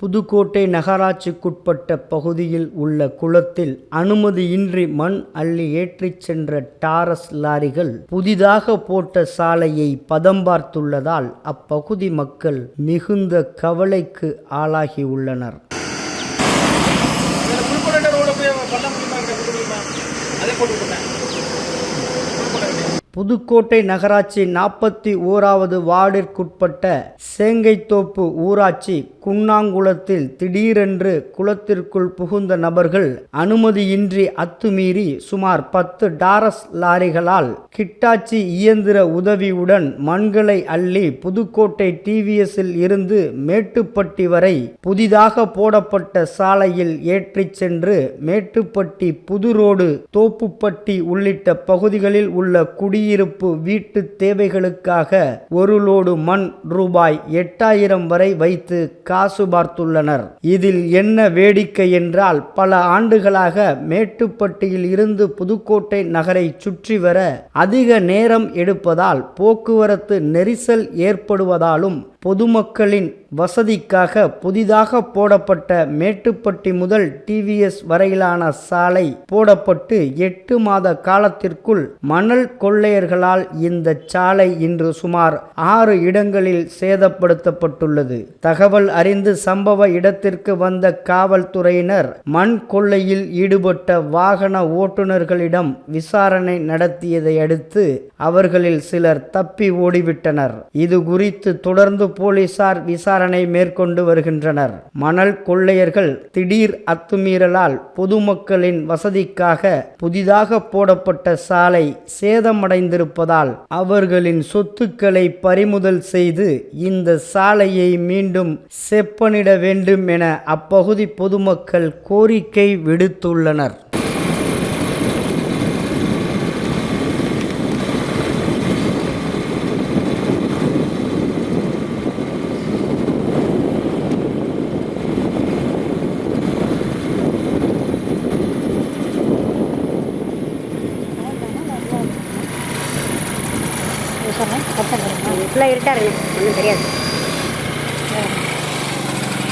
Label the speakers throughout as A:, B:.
A: புதுக்கோட்டை நகராட்சிக்குட்பட்ட பகுதியில் உள்ள குளத்தில் அனுமதியின்றி மண் அள்ளி ஏற்றிச் சென்ற டாரஸ் லாரிகள் புதிதாக போட்ட சாலையை பதம் பார்த்துள்ளதால் அப்பகுதி மக்கள் மிகுந்த கவலைக்கு ஆளாகியுள்ளனர்
B: அதை புதுக்கோட்டை
A: புதுக்கோட்டை நகராட்சி நாற்பத்தி ஓராவது வார்டிற்குட்பட்ட சேங்கைத்தோப்பு ஊராட்சி குன்னாங்குளத்தில் திடீரென்று குளத்திற்குள் புகுந்த நபர்கள் அனுமதியின்றி அத்துமீறி சுமார் பத்து டாரஸ் லாரிகளால் கிட்டாச்சி இயந்திர உதவியுடன் மண்களை அள்ளி புதுக்கோட்டை டிவிஎஸ்ஸில் இருந்து மேட்டுப்பட்டி வரை புதிதாக போடப்பட்ட சாலையில் ஏற்றிச் சென்று மேட்டுப்பட்டி புதுரோடு தோப்புப்பட்டி உள்ளிட்ட பகுதிகளில் உள்ள குடி குடியிருப்பு வீட்டு தேவைகளுக்காக ஒரு லோடு மண் ரூபாய் எட்டாயிரம் வரை வைத்து காசு பார்த்துள்ளனர். இதில் என்ன வேடிக்கை என்றால் பல ஆண்டுகளாக மேட்டுப்பட்டியில் இருந்து புதுக்கோட்டை நகரை சுற்றி வர அதிக நேரம் எடுப்பதால் போக்குவரத்து நெரிசல் ஏற்படுவதாலும் பொதுமக்களின் வசதிக்காக புதிதாக போடப்பட்ட மேட்டுப்பட்டி முதல் டிவிஎஸ் வரையிலான சாலை போடப்பட்டு எட்டு மாத காலத்திற்குள் மணல் கொள்ளையர்களால் இந்த சாலை இன்று சுமார் ஆறு இடங்களில் சேதப்படுத்தப்பட்டுள்ளது. தகவல் அறிந்து சம்பவ இடத்திற்கு வந்த காவல்துறையினர் மண் கொள்ளையில் ஈடுபட்ட வாகன ஓட்டுநர்களிடம் விசாரணை நடத்தியதை அடுத்து அவர்களில் சிலர் தப்பி ஓடிவிட்டனர். இது குறித்து தொடர்ந்து போலீசார் விசாரணை மேற்கொண்டு வருகின்றனர். மணல் கொள்ளையர்கள் திடீர் அத்துமீறலால் பொதுமக்களின் வசதிக்காக புதிதாக போடப்பட்ட சாலை சேதமடைந்திருப்பதால் அவர்களின் சொத்துக்களை பறிமுதல் செய்து இந்த சாலையை மீண்டும் செப்பனிட வேண்டும் என அப்பகுதி பொதுமக்கள் கோரிக்கை விடுத்துள்ளனர்.
C: ஃபுல்லாக இருட்டாருங்க ஒன்றும் தெரியாது.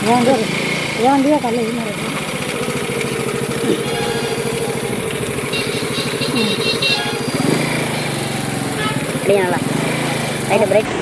D: ஏன் ஏன் வண்டியா கல்ல இது மாதிரி இருக்கு?
C: அப்படியே நல்லா. Right break